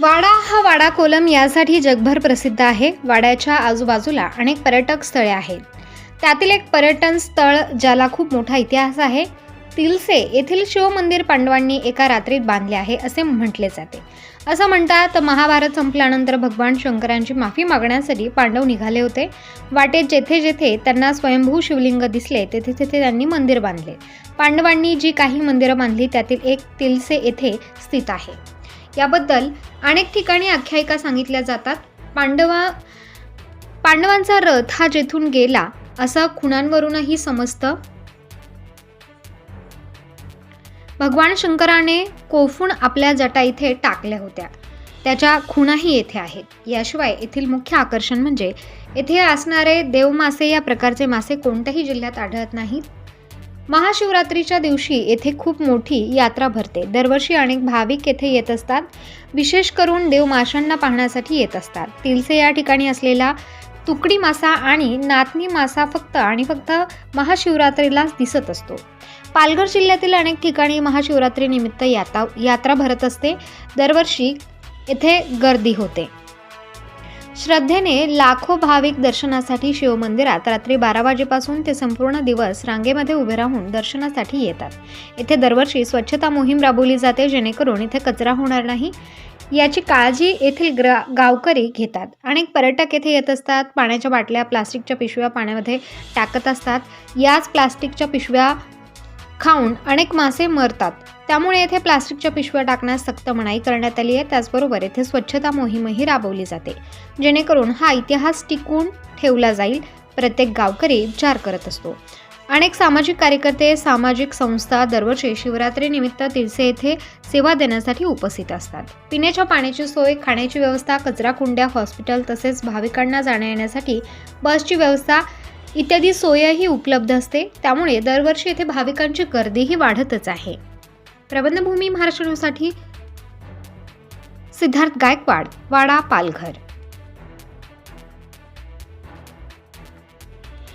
वाडा हा वाडा कोलम यासाठी जगभर प्रसिद्ध आहे. वाड्याच्या आजूबाजूला अनेक पर्यटक स्थळे आहेत. त्यातील एक पर्यटन स्थळ ज्याला खूप मोठा इतिहास आहे तिलसे येथील शिवमंदिर पांडवांनी एका रात्रीत बांधले आहे असे म्हटले जाते. असं म्हणतात महाभारत संपल्यानंतर भगवान शंकरांची माफी मागण्यासाठी पांडव निघाले होते. वाटेत जेथे जेथे त्यांना स्वयंभू शिवलिंग दिसले तेथे तेथे त्यांनी मंदिर बांधले. पांडवांनी जी काही मंदिरं बांधली त्यातील एक तिलसे येथे स्थित आहे. याबद्दल अनेक ठिकाणी आख्यायिका सांगितल्या जातात. पांडवा पांडवांचा रथ हा जेथून गेला असं खुणांवरूनही समजतं. भगवान शंकराने कोफून आपल्या जटा इथे टाकल्या होत्या. त्याच्या खुणाही येथे आहेत. याशिवाय येथील मुख्य आकर्षण म्हणजे येथे असणारे देवमासे या प्रकारचे मासे कोणत्याही जिल्ह्यात आढळत नाहीत. महाशिवरात्रीच्या दिवशी येथे खूप मोठी यात्रा भरते. दरवर्षी अनेक भाविक येथे येत असतात. विशेष करून देव माशांना पाहण्यासाठी येत असतात. तिलसे या ठिकाणी असलेला तुकडी मासा आणि नातनी मासा फक्त आणि फक्त महाशिवरात्रीलाच दिसत असतो. पालघर जिल्ह्यातील अनेक ठिकाणी महाशिवरात्रीनिमित्त यात्रा यात्रा भरत असते. दरवर्षी येथे गर्दी होते. श्रद्धेने लाखो भाविक दर्शनासाठी शिवमंदिरात रात्री बारा वाजेपासून ते संपूर्ण दिवस रांगेमध्ये उभे राहून दर्शनासाठी येतात. येथे दरवर्षी स्वच्छता मोहीम राबवली जाते जेणेकरून इथे कचरा होणार नाही. याची काळजी येथील ग्रा गावकरी घेतात. अनेक पर्यटक येथे येत असतात पाण्याच्या बाटल्या प्लास्टिकच्या पिशव्या पाण्यामध्ये टाकत असतात. याच प्लास्टिकच्या पिशव्या खाऊन अनेक मासे मरतात. त्यामुळे येथे प्लास्टिकच्या पिशव्या टाकण्यास सक्त मनाई करण्यात आली आहे. त्याचबरोबर येथे स्वच्छता मोहीमही राबवली जाते. जेणेकरून हा इतिहास टिकून ठेवला जाईल. प्रत्येक गावकरी विचार करत असतो. अनेक सामाजिक कार्यकर्ते सामाजिक संस्था दरवर्षी शिवरात्रीनिमित्त तिळसे येथे सेवा देण्यासाठी उपस्थित असतात. पिण्याच्या पाण्याची सोय खाण्याची व्यवस्था कचरा कुंड्या हॉस्पिटल तसेच भाविकांना जाण्या येण्यासाठी बसची व्यवस्था इत्यादी सोयही उपलब्ध असते. त्यामुळे दरवर्षी येथे भाविकांची गर्दीही वाढतच आहे. प्रबंधभूमी महाराष्ट्र सिद्धार्थ गायकवाड वाडा पालघर.